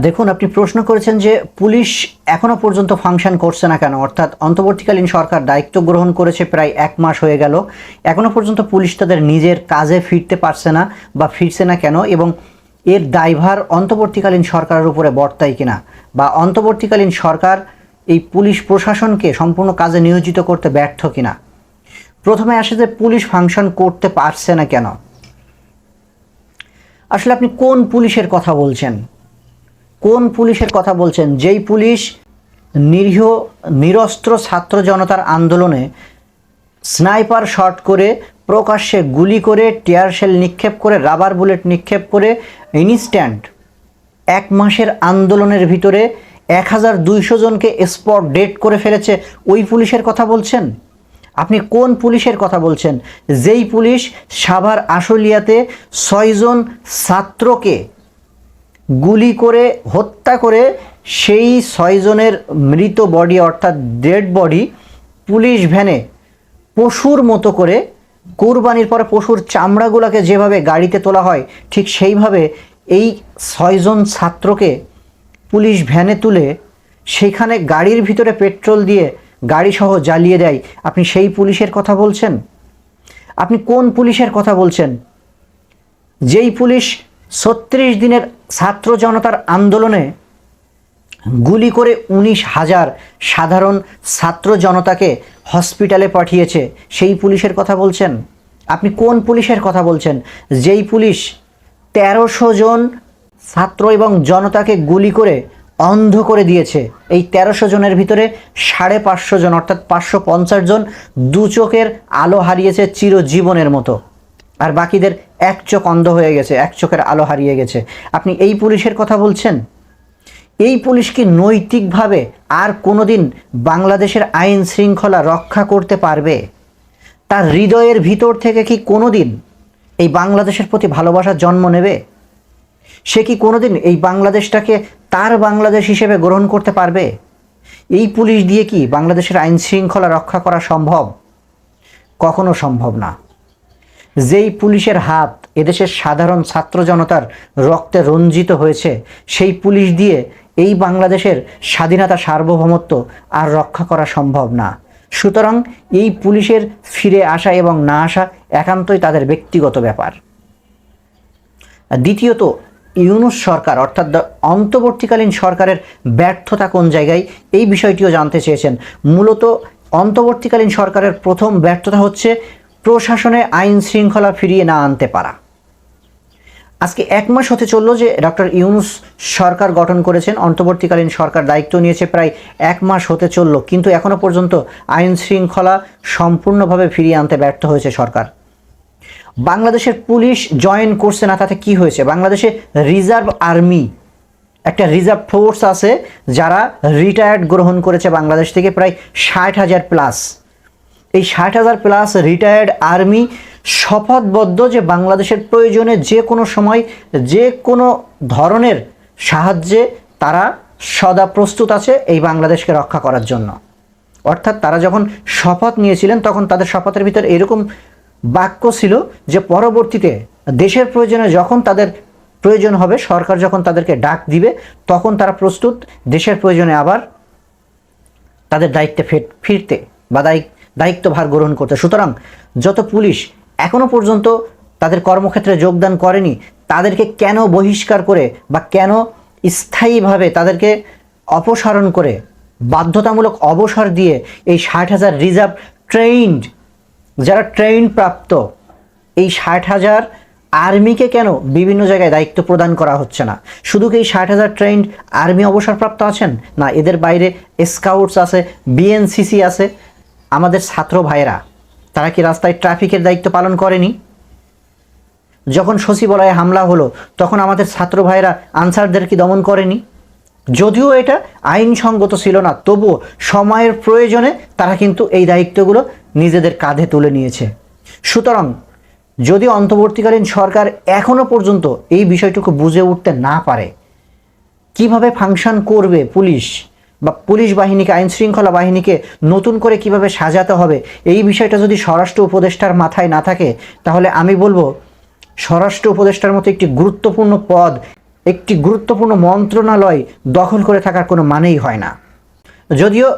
দেখুন, আপনি প্রশ্ন করেছেন যে পুলিশ এখনও পর্যন্ত ফাংশন করছে না কেন? অর্থাৎ অন্তর্বর্তীকালীন সরকার দায়িত্ব গ্রহণ করেছে প্রায় এক মাস হয়ে গেল। এখনও পর্যন্ত পুলিশ তাদের নিজের কাজে ফিরতে পারছে না বা ফিরছে না কেন? এবং এর দায়ভার অন্তর্বর্তীকালীন সরকারের উপরে বর্তায় কিনা? বা অন্তর্বর্তীকালীন সরকার এই পুলিশ প্রশাসনকে সম্পূর্ণ কাজে নিয়োজিত করতে ব্যর্থ কিনা? প্রথমে আসে যে পুলিশ ফাংশন করতে পারছে না কেন? আসলে আপনি কোন পুলিশের কথা বলছেন? কোন পুলিশের কথা বলছেন? যেই পুলিশ নিরীহ, নিরস্ত্র ছাত্র জনতার আন্দোলনে স্নাইপার শট করে প্রকাশ্যে গুলি করে, টিয়ার শেল নিক্ষেপ করে, রাবার বুলেট নিক্ষেপ করে ইনস্ট্যান্ট এক মাসের আন্দোলনের ভিতরে এক হাজার দুইশো জনকে স্পট ডেট করে ফেলেছে, ওই পুলিশের কথা বলছেন? আপনি কোন পুলিশের কথা বলছেন? যেই পুলিশ সাভার আশুলিয়াতে ছয়জন ছাত্রকে গুলি করে, হত্যা করে সেই ছয়জনের মৃত বডি অর্থাৎ ডেড বডি পুলিশ ভ্যানে পশুর মতো করে কোরবানির পরে পশুর চামড়াগুলোকে যেভাবে গাড়িতে তোলা হয়, ঠিক সেইভাবে এই ছয়জন ছাত্রকে পুলিশ ভ্যানে তুলে সেখানে গাড়ির ভিতরে পেট্রোল দিয়ে গাড়ি সহ জ্বালিয়ে দেয়। আপনি সেই পুলিশের কথা বলছেন? আপনি কোন পুলিশের কথা বলছেন? যেই পুলিশ ছত্রিশ দিনের ছাত্র জনতার আন্দোলনে গুলি করে উনিশ হাজার সাধারণ ছাত্র জনতাকে হসপিটালে পাঠিয়েছে। সেই পুলিশের কথা বলছেন? আপনি কোন পুলিশের কথা বলছেন? যেই পুলিশ তেরোশো জন ছাত্র এবং জনতাকে গুলি করে অন্ধ করে দিয়েছে। এই তেরোশো জনের ভিতরে সাড়ে পাঁচশো জন, অর্থাৎ পাঁচশো পঞ্চাশ জন দু চোখের আলো হারিয়েছে চিরজীবনের মতো। আর বাকিদের এক চোখ অন্ধ হয়ে গেছে, এক চোখের আলো হারিয়ে গেছে। আপনি এই পুলিশের কথা বলছেন? এই পুলিশ কি নৈতিকভাবে আর কোনোদিন বাংলাদেশের আইন শৃঙ্খলা রক্ষা করতে পারবে? তার হৃদয়ের ভিতর থেকে কি কোনোদিন এই বাংলাদেশের প্রতি ভালোবাসার জন্ম নেবে? সে কি কোনোদিন এই বাংলাদেশটাকে তার বাংলাদেশ হিসেবে গ্রহণ করতে পারবে? এই পুলিশ দিয়ে কি বাংলাদেশের আইন শৃঙ্খলা রক্ষা করা সম্ভব? কখনো সম্ভব না। যেই পুলিশের হাত এদেশের সাধারণ ছাত্র জনতার রক্তে রঞ্জিত হয়েছে, সেই পুলিশ দিয়ে এই বাংলাদেশের স্বাধীনতা সার্বভৌমত্ব আর রক্ষা করা সম্ভব না। সুতরাং এই পুলিশের ফিরে আসা এবং না আসা একান্তই তাদের ব্যক্তিগত ব্যাপার। দ্বিতীয়ত, ইউনুস সরকার অর্থাৎ অন্তর্বর্তীকালীন সরকারের ব্যর্থতা কোন জায়গায়, এই বিষয়টিও জানতে চেয়েছেন। মূলত অন্তর্বর্তীকালীন সরকারের প্রথম ব্যর্থতা হচ্ছে প্রশাসনে আইন শৃঙ্খলা ফিরিয়ে না আনতে পারা। আজকে এক মাস হতে চলল যে ডক্টর ইউনুস সরকার গঠন করেছেন, অন্তর্বর্তীকালীন সরকার দায়িত্ব নিয়েছে, প্রায় এক মাস হতে চলল, কিন্তু এখনও পর্যন্ত আইন শৃঙ্খলা সম্পূর্ণভাবে ফিরিয়ে আনতে ব্যর্থ হয়েছে সরকার। বাংলাদেশের পুলিশ জয়েন করছে না, তাতে কি হয়েছে? বাংলাদেশে রিজার্ভ আর্মি, একটা রিজার্ভ ফোর্স আছে, যারা রিটায়ার্ড গ্রহণ করেছে বাংলাদেশ থেকে প্রায় ষাট হাজার প্লাস। এই ষাট হাজার প্লাস রিটায়ার্ড আর্মি শপথবদ্ধ যে বাংলাদেশের প্রয়োজনে যে কোনো সময় যে কোনো ধরনের সাহায্যে তারা সদা প্রস্তুত আছে এই বাংলাদেশকে রক্ষা করার জন্য। অর্থাৎ তারা যখন শপথ নিয়েছিলেন, তখন তাদের শপথের ভিতর এরকম বাক্য ছিল যে পরবর্তীতে দেশের প্রয়োজনে যখন তাদের প্রয়োজন হবে, সরকার যখন তাদেরকে ডাক দিবে, তখন তারা প্রস্তুত। দেশের প্রয়োজনে আবার তাদের দায়িত্বে ফের- ফিরতে বা দায়িত্ব দায়িত্বভার গ্রহণ করতে। সুতরাং যত পুলিশ এখনও পর্যন্ত তাদের কর্মক্ষেত্রে যোগদান করেনি, তাদেরকে কেন বহিষ্কার করে বা কেন স্থায়ীভাবে তাদেরকে অপসারণ করে, বাধ্যতামূলক অবসর দিয়ে এই ষাট হাজার রিজার্ভ ট্রেইনড, যারা ট্রেইন প্রাপ্ত, এই ষাট হাজার আর্মিকে কেন বিভিন্ন জায়গায় দায়িত্ব প্রদান করা হচ্ছে না? শুধু কি এই ষাট হাজার ট্রেন্ড আর্মি অবসরপ্রাপ্ত আছেন? না, এদের বাইরে স্কাউটস আছে, বিএনসিসি আছে আমাদের ছাত্র ভাইয়েরা, তারা কি রাস্তায় ট্রাফিকের দায়িত্ব পালন করেনি? যখন সচিবালয়ে হামলা হলো, তখন আমাদের ছাত্র ভাইয়েরা আনসারদের কি দমন করেনি? যদিও এটা আইনসঙ্গত ছিল না, তবুও সময়ের প্রয়োজনে তারা কিন্তু এই দায়িত্বগুলো নিজেদের কাঁধে তুলে নিয়েছে। সুতরাং, যদি অন্তর্বর্তীকালীন সরকার এখনও পর্যন্ত এই বিষয়টুকু বুঝে উঠতে না পারে, কীভাবে ফাংশন করবে পুলিশ বা পুলিশ বাহিনীকে, আইন শৃঙ্খলা বাহিনীকে নতুন করে কীভাবে সাজাতে হবে, এই বিষয়টা যদি স্বরাষ্ট্র উপদেষ্টার মাথায় না থাকে, তাহলে আমি বলব, স্বরাষ্ট্র উপদেষ্টার মতো একটি গুরুত্বপূর্ণ পদ, একটি গুরুত্বপূর্ণ মন্ত্রণালয় দখল করে থাকার কোনো মানেই হয় না। যদিও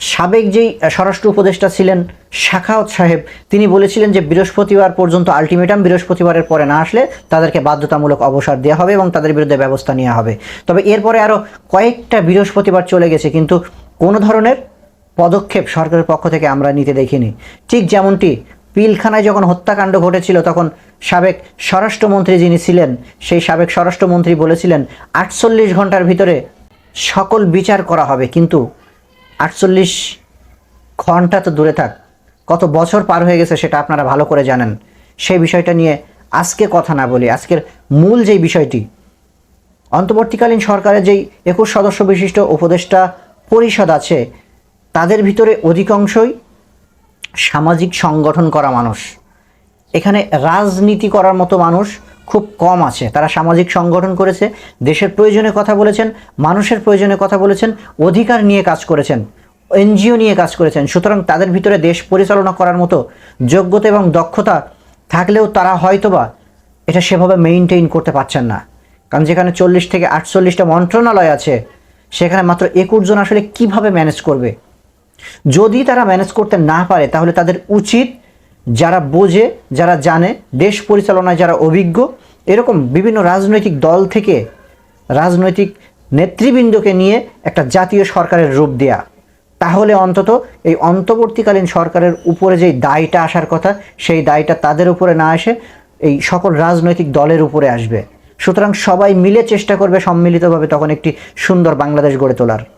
সাবেক যেই স্বরাষ্ট্র উপদেষ্টা ছিলেন শাখাওয়াত সাহেব, তিনি বলেছিলেন যে বৃহস্পতিবার পর্যন্ত আলটিমেটাম বৃহস্পতিবারের পরে না আসলে তাদেরকে বাধ্যতামূলক অবসর দেওয়া হবে এবং তাদের বিরুদ্ধে ব্যবস্থা নেওয়া হবে। তবে এরপরে আরও কয়েকটা বৃহস্পতিবার চলে গেছে, কিন্তু কোনো ধরনের পদক্ষেপ সরকারের পক্ষ থেকে আমরা নিতে দেখিনি। ঠিক যেমনটি পিলখানায় যখন হত্যাকাণ্ড ঘটেছিল, তখন সাবেক স্বরাষ্ট্রমন্ত্রী যিনি ছিলেন, সেই সাবেক স্বরাষ্ট্রমন্ত্রী বলেছিলেন, আটচল্লিশ ঘণ্টার ভিতরে সকল বিচার করা হবে, কিন্তু আটচল্লিশ ঘণ্টা তো দূরে থাক। কত বছর পার হয়ে গেছে সেটা আপনারা ভালো করে জানেন। সেই বিষয়টা নিয়ে আজকে কথা না বলি, আজকের মূল যেই বিষয়টি, অন্তর্বর্তীকালীন সরকারের যেই একুশ সদস্য বিশিষ্ট উপদেষ্টা পরিষদ আছে, তাদের ভিতরে অধিকাংশই সামাজিক সংগঠন করা মানুষ। এখানে রাজনীতি করার মতো মানুষ খুব কম আছে। তারা সামাজিক সংগঠন করেছে, দেশের প্রয়োজনে কথা বলেছেন, মানুষের প্রয়োজনে কথা বলেছেন, অধিকার নিয়ে কাজ করেছেন, এনজিও নিয়ে কাজ করেছেন। সুতরাং তাদের ভিতরে দেশ পরিচালনা করার মতো যোগ্যতা এবং দক্ষতা থাকলেও তারা হয়তোবা এটা সেভাবে মেইনটেইন করতে পারছেন না। কারণ যেখানে চল্লিশ থেকে আটচল্লিশটা মন্ত্রণালয় আছে, সেখানে মাত্র একুশ জন আসলে কীভাবে ম্যানেজ করবে? যদি তারা ম্যানেজ করতে না পারে, তাহলে তাদের উচিত যারা বোঝে, যারা জানে, দেশ পরিচালনায় যারা অভিজ্ঞ, এরকম বিভিন্ন রাজনৈতিক দল থেকে রাজনৈতিক নেতৃবৃন্দকে নিয়ে একটা জাতীয় সরকারের রূপ দেয়া। তাহলে অন্তত এই অন্তর্বর্তীকালীন সরকারের উপরে যেই দায়টা আসার কথা, সেই দায়টা তাদের উপরে না এসে এই সকল রাজনৈতিক দলের উপরে আসবে। সুতরাং সবাই মিলে চেষ্টা করবে সম্মিলিতভাবে তখন একটি সুন্দর বাংলাদেশ গড়ে তোলার।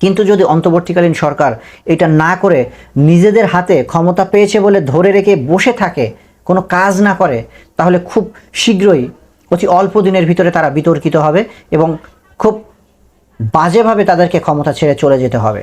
কিন্তু যদি অন্তর্বর্তীকালীন সরকার এটা না করে নিজেদের হাতে ক্ষমতা পেয়েছে বলে ধরে রেখে বসে থাকে, কোনো কাজ না করে, তাহলে খুব শীঘ্রই অতি অল্প দিনের ভিতরে তারা বিতর্কিত হবে এবং খুব বাজেভাবে তাদেরকে ক্ষমতা ছেড়ে চলে যেতে হবে।